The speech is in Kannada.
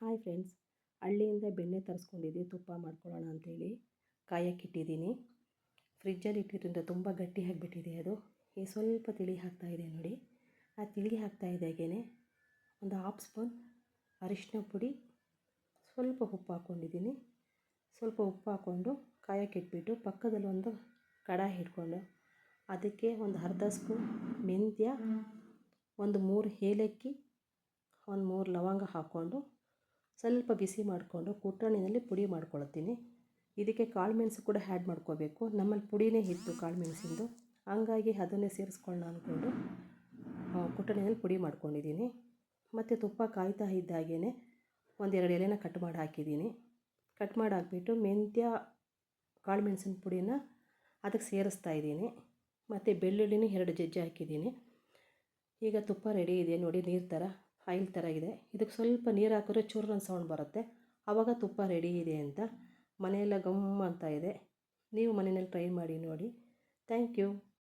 ಹಾಯ್ ಫ್ರೆಂಡ್ಸ್, ಹಳ್ಳಿಯಿಂದ ಬೆಣ್ಣೆ ತರಿಸ್ಕೊಂಡಿದ್ದೆ, ತುಪ್ಪ ಮಾಡ್ಕೊಳ್ಳೋಣ ಅಂತೇಳಿ ಕಾಯಕ್ಕಿಟ್ಟಿದ್ದೀನಿ ಫ್ರಿಜ್ಜಲ್ಲಿ ಇಟ್ಟಿದ್ದರಿಂದ ತುಂಬ ಗಟ್ಟಿ ಆಗಿಬಿಟ್ಟಿದೆ ಅದು. ಈ ಸ್ವಲ್ಪ ತಿಳಿ ಹಾಕ್ತಾಯಿದೆ ನೋಡಿ. ಆ ತಿಳಿ ಹಾಕ್ತಾ ಇದ್ದಾಗೇ ಒಂದು ಹಾಫ್ ಸ್ಪೂನ್ ಅರಿಶಿನ ಪುಡಿ, ಸ್ವಲ್ಪ ಉಪ್ಪು ಹಾಕ್ಕೊಂಡಿದ್ದೀನಿ. ಸ್ವಲ್ಪ ಉಪ್ಪು ಹಾಕ್ಕೊಂಡು ಕಾಯಕ್ಕಿಟ್ಬಿಟ್ಟು ಪಕ್ಕದಲ್ಲಿ ಒಂದು ಕಡಾಯಿ ಹಿಡ್ಕೊಂಡು ಅದಕ್ಕೆ ಒಂದು ಅರ್ಧ ಸ್ಪೂನ್ ಮೆಂತ್ಯ, ಒಂದು ಮೂರು ಏಲಕ್ಕಿ, ಒಂದು ಮೂರು ಲವಂಗ ಹಾಕ್ಕೊಂಡು ಸ್ವಲ್ಪ ಬಿಸಿ ಮಾಡಿಕೊಂಡು ಕುಟ್ರಣಿನಲ್ಲಿ ಪುಡಿ ಮಾಡ್ಕೊಳ್ತೀನಿ ಇದಕ್ಕೆ ಕಾಳು ಮೆಣಸು ಕೂಡ ಆ್ಯಡ್ ಮಾಡ್ಕೋಬೇಕು. ನಮ್ಮಲ್ಲಿ ಪುಡಿನೇ ಇತ್ತು ಕಾಳು ಮೆಣಸಿಂದು. ಹಂಗಾಗಿ ಅದನ್ನೇ ಸೇರಿಸ್ಕೊಳ್ಳೋಣ ಅಂದ್ಕೊಂಡು ಕುಟ್ರಣಿನಲ್ಲಿ ಪುಡಿ ಮಾಡ್ಕೊಂಡಿದ್ದೀನಿ. ಮತ್ತು ತುಪ್ಪ ಕಾಯ್ತಾ ಇದ್ದಾಗೇ ಒಂದೆರಡು ಎಲೆನ ಕಟ್ ಮಾಡಿ ಹಾಕಿದ್ದೀನಿ. ಕಟ್ ಮಾಡಿ ಹಾಕಿಬಿಟ್ಟು ಮೆಂತ್ಯ, ಕಾಳು ಮೆಣಸಿನ ಪುಡಿನ ಅದಕ್ಕೆ ಸೇರಿಸ್ತಾ ಇದ್ದೀನಿ. ಮತ್ತು ಬೆಳ್ಳುಳ್ಳಿನೂ ಎರಡು ಜಜ್ಜಿ ಹಾಕಿದ್ದೀನಿ. ಈಗ ತುಪ್ಪ ರೆಡಿ ಇದೆ ನೋಡಿ, ನೀರು ಥರ ಆಯಿಲ್ ಥರ ಇದೆ ಇದಕ್ಕೆ ಸ್ವಲ್ಪ ನೀರು ಹಾಕಿದ್ರೆ ಚೂರ್ನ ಸೌಂಡ್ ಬರುತ್ತೆ. ಆವಾಗ ತುಪ್ಪ ರೆಡಿ ಇದೆ ಅಂತ ಮನೆಯೆಲ್ಲ ಗಮ್ ಅಂತ ಇದೆ. ನೀವು ಮನೆಯಲ್ಲಿ ಟ್ರೈ ಮಾಡಿ ನೋಡಿ. Thank you